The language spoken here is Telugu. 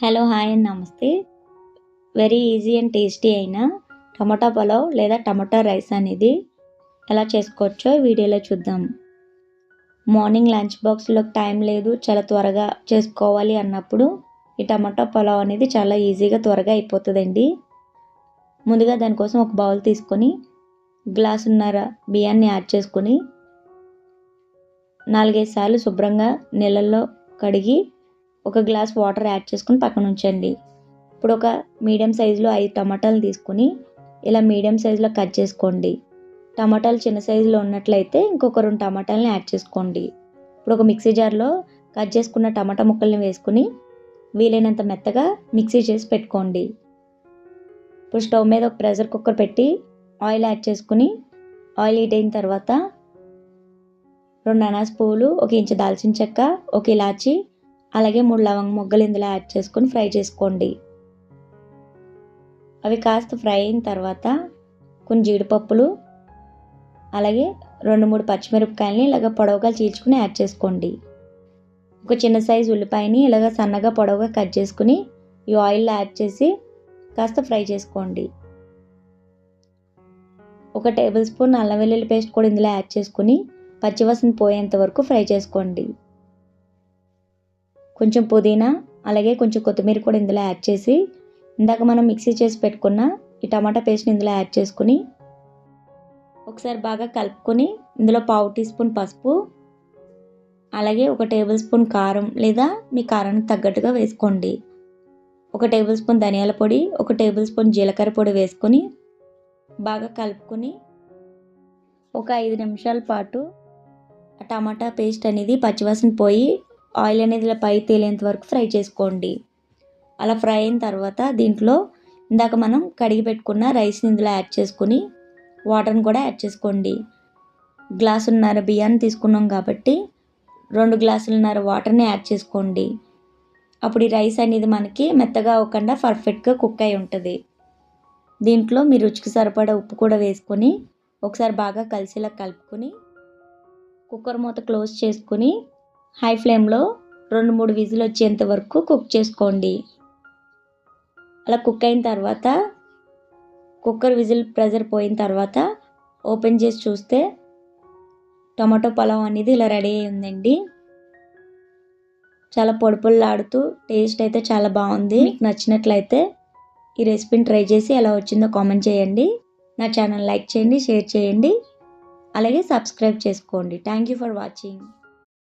Hello hi and namaste. Very easy and tasty అయిన టమాటా పలావ్ లేదా టమాటా రైస్ అనేది ఎలా చేసుకోవచ్చో వీడియోలో చూద్దాం. మార్నింగ్ లంచ్ బాక్స్లో టైం లేదు చాలా త్వరగా చేసుకోవాలి అన్నప్పుడు ఈ టమాటా పలావ్ అనేది చాలా ఈజీగా త్వరగా అయిపోతుందండి. ముందుగా దానికోసం ఒక బౌల్ తీసుకొని గ్లాసున్నర బియ్యాన్ని యాడ్ చేసుకొని నాలుగైదు సార్లు శుభ్రంగా నీళ్ళల్లో కడిగి ఒక గ్లాస్ వాటర్ యాడ్ చేసుకుని పక్కన ఉంచండి. ఇప్పుడు ఒక మీడియం సైజులో ఐదు టమాటాలు తీసుకుని ఇలా మీడియం సైజులో కట్ చేసుకోండి. టమాటాలు చిన్న సైజులో ఉన్నట్లయితే ఇంకొక రెండు టమాటాలని యాడ్ చేసుకోండి. ఇప్పుడు ఒక మిక్సీ జార్లో కట్ చేసుకున్న టమాటా ముక్కల్ని వేసుకుని వీలైనంత మెత్తగా మిక్సీ చేసి పెట్టుకోండి. ఇప్పుడు స్టవ్ మీద ఒక ప్రెషర్ కుక్కర్ పెట్టి ఆయిల్ యాడ్ చేసుకుని ఆయిల్ హీట్ అయిన తర్వాత రెండు అనాస పువ్వులు ఒక ఇంచు దాల్చిన చెక్క ఒక ఇలాచి అలాగే మూడు లవంగ మొగ్గలు ఇందులో యాడ్ చేసుకొని ఫ్రై చేసుకోండి. అవి కాస్త ఫ్రై అయిన తర్వాత కొన్ని జీడిపప్పులు అలాగే రెండు మూడు పచ్చిమిరపకాయలని ఇలాగ పొడవుగా చీల్చుకుని యాడ్ చేసుకోండి. ఒక చిన్న సైజు ఉల్లిపాయని ఇలాగ సన్నగా పొడవుగా కట్ చేసుకుని ఈ ఆయిల్లో యాడ్ చేసి కాస్త ఫ్రై చేసుకోండి. ఒక టేబుల్ స్పూన్ అల్లం వెల్లుల్లి పేస్ట్ కూడా ఇందులో యాడ్ చేసుకుని పచ్చివాసన పోయేంత వరకు ఫ్రై చేసుకోండి. కొంచెం పుదీనా అలాగే కొంచెం కొత్తిమీర కూడా ఇందులో యాడ్ చేసి ఇందాక మనం మిక్సీ చేసి పెట్టుకున్న ఈ టమాటా పేస్ట్ని ఇందులో యాడ్ చేసుకుని ఒకసారి బాగా కలుపుకొని ఇందులో పావు టీ స్పూన్ పసుపు అలాగే ఒక టేబుల్ స్పూన్ కారం లేదా మీ కారానికి తగ్గట్టుగా వేసుకోండి. ఒక టేబుల్ స్పూన్ ధనియాల పొడి ఒక టేబుల్ స్పూన్ జీలకర్ర పొడి వేసుకొని బాగా కలుపుకొని ఒక ఐదు నిమిషాల పాటు టమాటా పేస్ట్ అనేది పచ్చివాసన పోయి ఆయిల్ అనేది ఇలా పై తేలేంత వరకు ఫ్రై చేసుకోండి. అలా ఫ్రై అయిన తర్వాత దీంట్లో ఇందాక మనం కడిగి పెట్టుకున్న రైస్ని ఇందులో యాడ్ చేసుకుని వాటర్ని కూడా యాడ్ చేసుకోండి. గ్లాసున్నర బియ్యాన్ని తీసుకున్నాం కాబట్టి రెండు గ్లాసులున్నర వాటర్ని యాడ్ చేసుకోండి. అప్పుడు ఈ రైస్ అనేది మనకి మెత్తగా అవ్వకుండా పర్ఫెక్ట్గా కుక్ అయి ఉంటుంది. దీంట్లో మీ రుచికి సరిపడా ఉప్పు కూడా వేసుకొని ఒకసారి బాగా కలిసేలా కలుపుకొని కుక్కర్ మూత క్లోజ్ చేసుకుని హై ఫ్లేమ్లో రెండు మూడు విజిల్ వచ్చేంత వరకు కుక్ చేసుకోండి. అలా కుక్ అయిన తర్వాత కుక్కర్ విజిల్ ప్రెజర్ పోయిన తర్వాత ఓపెన్ చేసి చూస్తే టమాటో పలావ్ అనేది ఇలా రెడీ అయి ఉందండి. చాలా పొడిపొల్లాడుతూ టేస్ట్ అయితే చాలా బాగుంది. మీకు నచ్చినట్లయితే ఈ రెసిపీని ట్రై చేసి ఎలా వచ్చిందో కామెంట్ చేయండి. నా ఛానల్ లైక్ చేయండి షేర్ చేయండి. అలాగే సబ్స్క్రైబ్ చేసుకోండి. Thank you for watching.